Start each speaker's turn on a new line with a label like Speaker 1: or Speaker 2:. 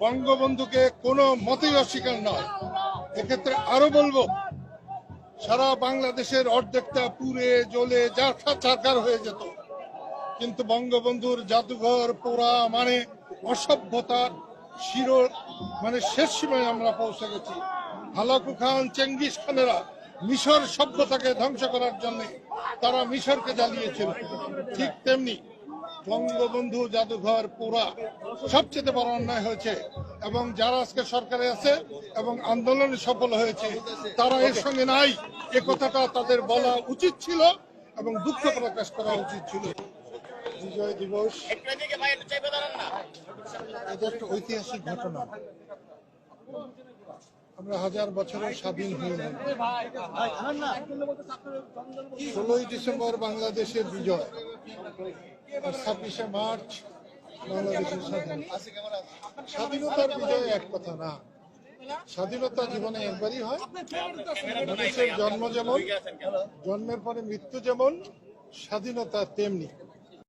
Speaker 1: বঙ্গবন্ধুকে কোনো মতেই অস্বীকার নয়। এক্ষেত্রে আরও বলব, সারা বাংলাদেশের অর্ধেকটা পুড়ে জ্বলে যা ছারকার হয়ে যেত। কিন্তু বঙ্গবন্ধুর জাদুঘর পোড়া মানে অসভ্যতার শিরো মানে শেষ সীমায় আমরা পৌঁছে গেছি। হালাকু খান, চেঙ্গিস খানেরা মিশর সভ্যতাকে ধ্বংস করার জন্য তারা মিশরকে জ্বালিয়েছিল। ঠিক তেমনি বঙ্গবন্ধু জাদুঘর পোড়া সবচেয়ে বড় অন্যায় হয়েছে এবং যারা আজকে সরকারে আছে এবং আন্দোলনে সফল হয়েছে, তারা এর সঙ্গে নাই। এ কথাটা তাদের বলা উচিত ছিল এবং দুঃখ প্রকাশ করা উচিত ছিল। বিজয় দিবস। এটা একটা ঐতিহাসিক ঘটনা। আমরা হাজার বছরের স্বাধীন হয়ে ষোলোই ডিসেম্বর বাংলাদেশের বিজয়। ছাব্বিশে মার্চ, বাংলাদেশের স্বাধীন স্বাধীনতার বিজয় এক কথা না। স্বাধীনতা জীবনে একবারই হয়। জন্ম যেমন, জন্মের পরে মৃত্যু যেমন, স্বাধীনতা তেমনি।